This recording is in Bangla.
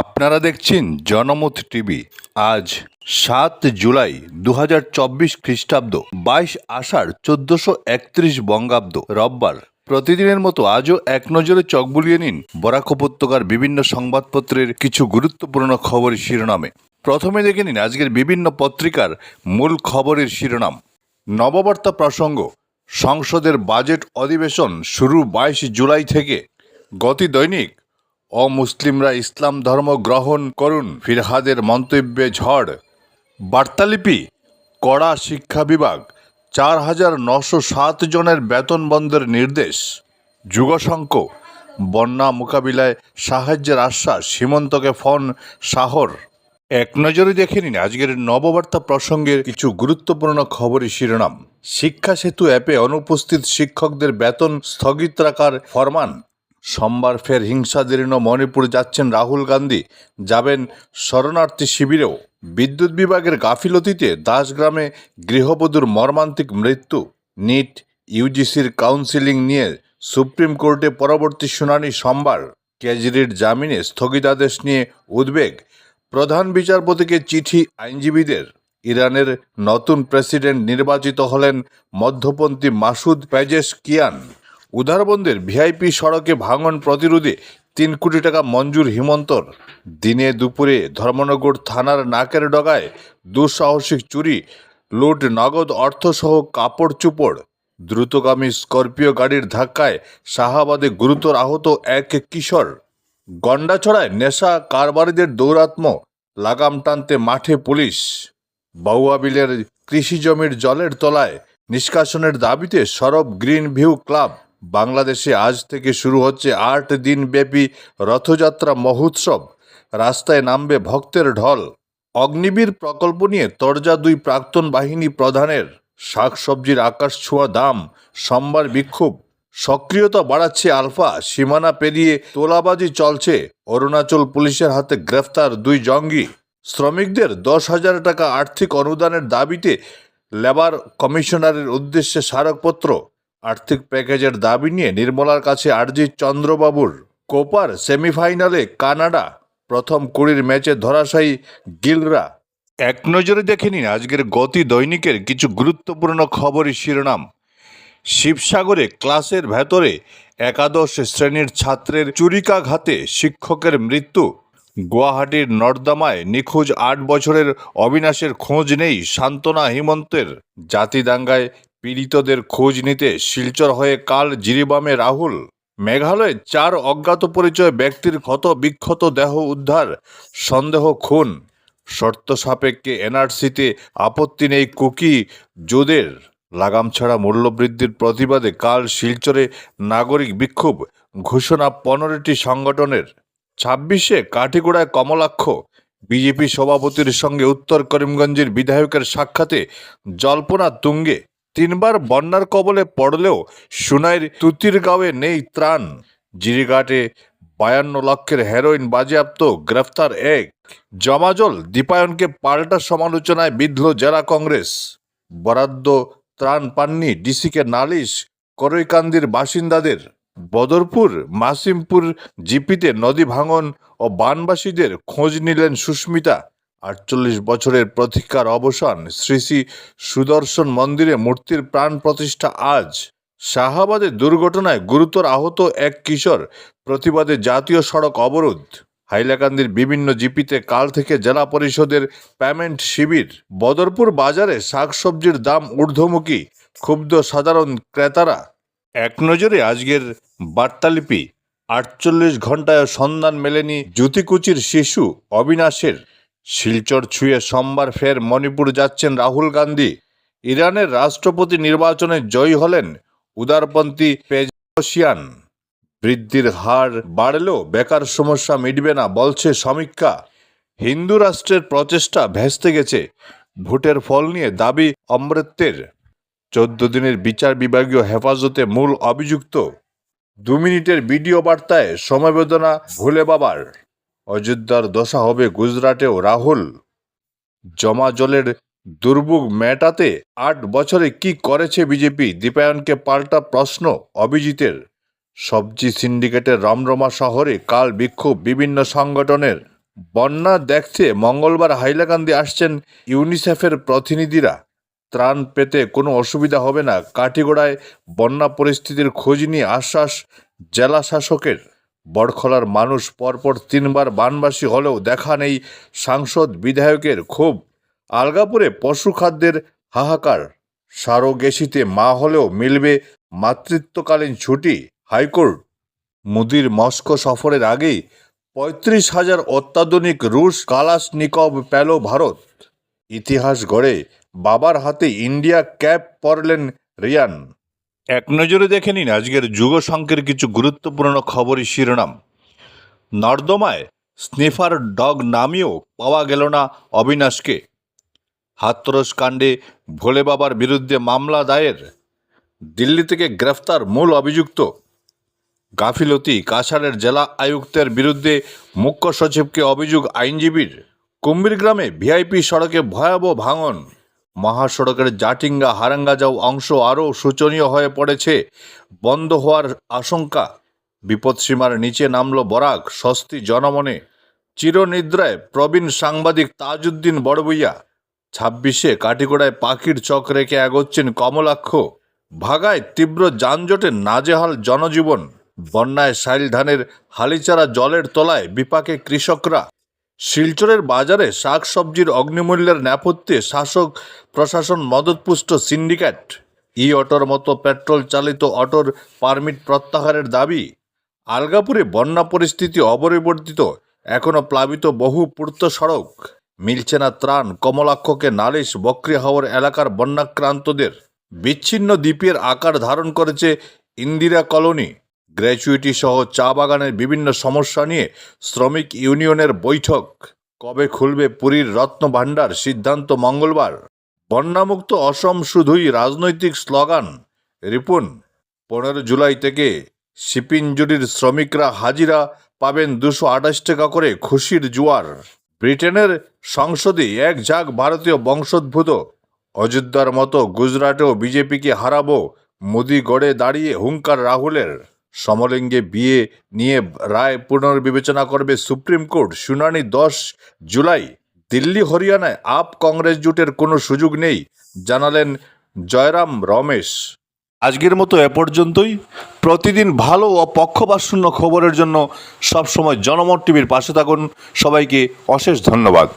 আপনারা দেখছেন জনমত টিভি। আজ সাত জুলাই দু হাজার চব্বিশ খ্রিস্টাব্দ, বাইশ আষাঢ় চোদ্দশো একত্রিশ বঙ্গাব্দ, রববার। প্রতিদিনের মতো আজও এক নজরে চোখ বুলিয়ে নিন বরাক উপত্যকার বিভিন্ন সংবাদপত্রের কিছু গুরুত্বপূর্ণ খবরের শিরোনামে। প্রথমে দেখে নিন আজকের বিভিন্ন পত্রিকার মূল খবরের শিরোনাম। নববার্তা প্রসঙ্গ, সংসদের বাজেট অধিবেশন শুরু বাইশ জুলাই থেকে। গতি দৈনিক অমুসলিমরা ইসলাম ধর্ম গ্রহণ করুন, ফিরহাদের মন্তব্যে ঝড়। বার্তালিপি, কড়া শিক্ষা বিভাগ, চার হাজার নশো সাত জনের বেতন বন্ধের নির্দেশ। যুগশঙ্ক, বন্যা মোকাবিলায় সাহায্যের আশ্বাস সীমন্তকে ফোন শাহর এক নজরে দেখে নিন আজকের নববার্তা প্রসঙ্গের কিছু গুরুত্বপূর্ণ খবরের শিরোনাম। শিক্ষা সেতু অ্যাপে অনুপস্থিত শিক্ষকদের বেতন স্থগিত রাখার ফরমান। সোমবার ফের হিংসাদীর্ণ মণিপুর যাচ্ছেন রাহুল গান্ধী। যাবেন শরণার্থী শিবিরেও। বিদ্যুৎ বিভাগের গাফিলতিতে দাসগ্রামে গৃহবধূর মর্মান্তিক মৃত্যু। নিট, ইউজিসির কাউন্সিলিং নিয়ে সুপ্রিম কোর্টে পরবর্তী শুনানি সোমবার। কেজরির জামিনে স্থগিতাদেশ নিয়ে উদ্বেগ। প্রধান বিচারপতিকে চিঠি আইনজীবীদের। ইরানের নতুন প্রেসিডেন্ট নির্বাচিত হলেন মধ্যপন্থী মাসুদ পেজেস কিয়ান উদারবন্দের ভিআইপি সড়কে ভাঙন প্রতিরোধে তিন কোটি টাকা মঞ্জুর হিমন্তর। দিনে দুপুরে ধর্মনগর থানার নাকের ডগায় দুঃসাহসিক চুরি, লুট, নগদ অর্থসহ কাপড় চুপড় দ্রুতগামী স্করপিও গাড়ির ধাক্কায় শাহাবাদে গুরুতর আহত এক কিশোর। গন্ডাছড়ায় নেশা কারবারিদের দৌরাত্ম লাগাম টানতে মাঠে পুলিশ। বাউয়া বিলের কৃষি জমির জলের তলায় নিষ্কাশনের দাবিতে সরব গ্রিন ভিউ ক্লাব। বাংলাদেশে আজ থেকে শুরু হচ্ছে আট দিন ব্যাপী রথযাত্রা মহোৎসব। রাস্তায় নামবে ভক্তের ঢল। অগ্নিবীর প্রকল্প নিয়ে তরজা দুই প্রাক্তন বাহিনী প্রধানের। শাকসবজির আকাশ ছোঁয়া দাম, সোমবার বিক্ষোভ। সক্রিয়তা বাড়াচ্ছে আলফা, সীমানা পেরিয়ে তোলাবাজি চলছে। অরুণাচল পুলিশের হাতে গ্রেফতার দুই জঙ্গি। শ্রমিকদের দশ হাজার টাকা আর্থিক অনুদানের দাবিতে লেবার কমিশনারের উদ্দেশ্যে স্মারকপত্র। আর্থিক প্যাকেজের দাবি নিয়ে নির্মলার কাছে আরজি চন্দ্রবাবুর কোপার সেমিফাইনালে কানাডা প্রথম কুড়ির ম্যাচে ধরাশায়ী গিলরা। এক নজরে দেখে নিন আজকের গতি দৈনিকের কিছু গুরুত্বপূর্ণ খবরই শিরোনাম। শিবসাগরে ক্লাসের ভেতরে একাদশ শ্রেণির ছাত্রের চুরিকাঘাতে শিক্ষকের মৃত্যু। গুয়াহাটির নর্দমায় নিখোঁজ আট বছরের অবিনাশের খোঁজ নেই সান্ত্বনা হিমন্তের। জাতিদাঙ্গায় পীড়িতদের খোঁজ নিতে শিলচর হয়ে কাল জিরিবামে রাহুল। মেঘালয়ে চার অজ্ঞাত পরিচয় ব্যক্তির ক্ষত বিক্ষত দেহ উদ্ধার সন্দেহ খুন। শর্ত সাপেক্ষে এনআরসিতে আপত্তি নেই কুকি জোদের। লাগাম ছাড়া মূল্যবৃদ্ধির প্রতিবাদে কাল শিলচরে নাগরিক বিক্ষোভ, ঘোষণা পনেরোটি সংগঠনের। ছাব্বিশে কাঠিগোড়ায় কমলাক্ষ, বিজেপি সভাপতির সঙ্গে উত্তর করিমগঞ্জের বিধায়কের সাক্ষাতে জল্পনা তুঙ্গে। তিনবার বন্যার কবলে পড়লেও সুনাইর তুতিরগাঁওয়ে নেই ত্রাণ। জিরিঘাটে বায়ান্ন লক্ষের হেরোইন বাজেয়াপ্ত গ্রেফতার এক। জমাজল দীপায়নকে পাল্টা সমালোচনায় বিধল জেলা কংগ্রেস। বরাদ্দ ত্রাণ পাননি ডিসিকে নালিশ করৈকান্দির বাসিন্দাদের। বদরপুর, মাসিমপুর, জিপিতে নদী ভাঙন ও বানবাসীদের খোঁজ নিলেন সুস্মিতা। আটচল্লিশ বছরের প্রতীক্ষার অবসান, শ্রী শ্রী সুদর্শন মন্দিরে মূর্তির প্রাণ প্রতিষ্ঠা আজ। শাহাবাদে দুর্ঘটনায় গুরুতর আহত এক কিশোর, প্রতিবাদে জাতীয় সড়ক অবরোধ। হাইলাকান্দির বিভিন্ন জিপিতে কাল থেকে জেলা পরিষদের পেমেন্ট শিবির। বদরপুর বাজারে শাকসবজির দাম ঊর্ধ্বমুখী, ক্ষুব্ধ সাধারণ ক্রেতারা। এক নজরে আজকের বার্তালিপি, আটচল্লিশ ঘন্টায় সন্ধান মেলেনি জ্যোতিকুচির শিশু অবিনাশের। শিলচর ছুঁয়ে সোমবার ফের মণিপুর যাচ্ছেন রাহুল গান্ধী। ইরানের রাষ্ট্রপতি নির্বাচনে জয়ী হলেন উদারপন্থী পেজশিয়ান। বৃদ্ধির হার বাড়লেও বেকার সমস্যা মিটবে না বলছে সমীক্ষা। হিন্দু রাষ্ট্রের প্রচেষ্টা ভেস্তে গেছে, ভোটের ফল নিয়ে দাবি অমৃতের। চোদ্দ দিনের বিচার বিভাগীয় হেফাজতে মূল অভিযুক্ত। দু মিনিটের ভিডিও বার্তায় সমবেদনা ভুলে বাবার। অযোধ্যার দশা হবে গুজরাটেও রাহুল। জমা জলের দুর্ভোগ মেটাতে আট বছরে কি করেছে বিজেপি? দীপায়নকে পাল্টা প্রশ্ন অভিজিতের। সবজি সিন্ডিকেটের রমরমা শহরে কাল বিক্ষোভ বিভিন্ন সংগঠনের। বন্যা দেখতে মঙ্গলবার হাইলাকান্দি আসছেন ইউনিসেফের প্রতিনিধিরা। ত্রাণ পেতে কোনো অসুবিধা হবে না। কাঠিগোড়ায় বন্যা পরিস্থিতির খোঁজ নিয়ে আশ্বাস জেলা শাসকের বড়খলার মানুষ পরপর তিনবার বানবাসী হলেও দেখা নেই সাংসদ বিধায়কের ক্ষোভ। আলগাপুরে পশু খাদ্যের হাহাকার। সারোগেসিতে মা হলেও মিলবে মাতৃত্বকালীন ছুটি, হাইকোর্ট। মোদির মস্কো সফরের আগেই পঁয়ত্রিশ হাজার অত্যাধুনিক রুশ কালাস নিকব পেল ভারত। ইতিহাস গড়ে বাবার হাতে ইন্ডিয়া ক্যাপ পরলেন রিয়ান। এক নজরে দেখে নিন আজকের যুগ সংকের কিছু গুরুত্বপূর্ণ খবরই শিরোনাম। নর্দমায় স্নিফার ডগ নামিয়েও পাওয়া গেল না অবিনাশকে। হাতরস কাণ্ডে ভোলে বাবার বিরুদ্ধে মামলা দায়ের। দিল্লি থেকে গ্রেফতার মূল অভিযুক্ত। গাফিলতি কাছাড়ের জেলা আয়ুক্তের বিরুদ্ধে মুখ্য সচিবকে অভিযোগ আইনজীবীর। কুম্বির গ্রামে ভিআইপি সড়কে ভয়াবহ ভাঙন। মহাসড়কের জাটিঙ্গা হারাঙ্গা যাও অংশ আরও শোচনীয় হয়ে পড়েছে। বন্ধ হওয়ার আশঙ্কা। বিপদসীমার নিচে নামল বরাক, স্বস্তি জনমনে। চিরনিদ্রায় প্রবীণ সাংবাদিক তাজউদ্দিন বড়বইয়া ছাব্বিশে কাটিগোড়ায় পাখির চক রেখে এগোচ্ছেন কমলাক্ষ। ভাগায় তীব্র যানজটে নাজেহাল জনজীবন। বন্যায় সাইল ধানের হালিচারা জলের তলায় বিপাকে কৃষকরা। শিলচরের বাজারে শাকসবজির অগ্নিমূল্যের নেপথ্যে শাসক প্রশাসন মদতপুষ্ট সিন্ডিকেট। ই অটোর মতো পেট্রোল চালিত অটোর পারমিট প্রত্যাহারের দাবি। আলগাপুরে বন্যা পরিস্থিতি অপরিবর্তিত এখনও প্লাবিত বহু পূর্ত সড়ক। মিলছে না ত্রাণ, কমলাক্ষকে নালিশ বক্রি হাওর এলাকার বন্যাক্রান্তদের। বিচ্ছিন্ন দ্বীপের আকার ধারণ করেছে ইন্দিরা কলোনি। গ্র্যাচুইটি সহ চা বাগানের বিভিন্ন সমস্যা নিয়ে শ্রমিক ইউনিয়নের বৈঠক। কবে খুলবে পুরীর রত্ন ভাণ্ডার? সিদ্ধান্ত মঙ্গলবার। বন্যামুক্ত অসম শুধুই রাজনৈতিক স্লোগান। রিপুন, পনেরো জুলাই থেকে শিপিনজুরির শ্রমিকরা হাজিরা পাবেন দুশো আঠাশ টাকা করে খুশির জোয়ার। ব্রিটেনের সংসদে এক ঝাঁক ভারতীয় বংশোদ্ভূত। অযোধ্যার মতো গুজরাটেও বিজেপিকে হারাবো। মোদি গড়ে দাঁড়িয়ে হুঙ্কার রাহুলের। সমলিঙ্গে বিয়ে নিয়ে রায় পুনর্বিবেচনা করবে সুপ্রিম কোর্ট। শুনানি দশ জুলাই। দিল্লি, হরিয়ানায় আপ কংগ্রেস জোটের কোনো সুযোগ নেই, জানালেন জয়রাম রমেশ। আজকের মতো এ পর্যন্তই। প্রতিদিন ভালো ও পক্ষপাতশূন্য খবরের জন্য সবসময় জনমত টিভির পাশে থাকুন। সবাইকে অশেষ ধন্যবাদ।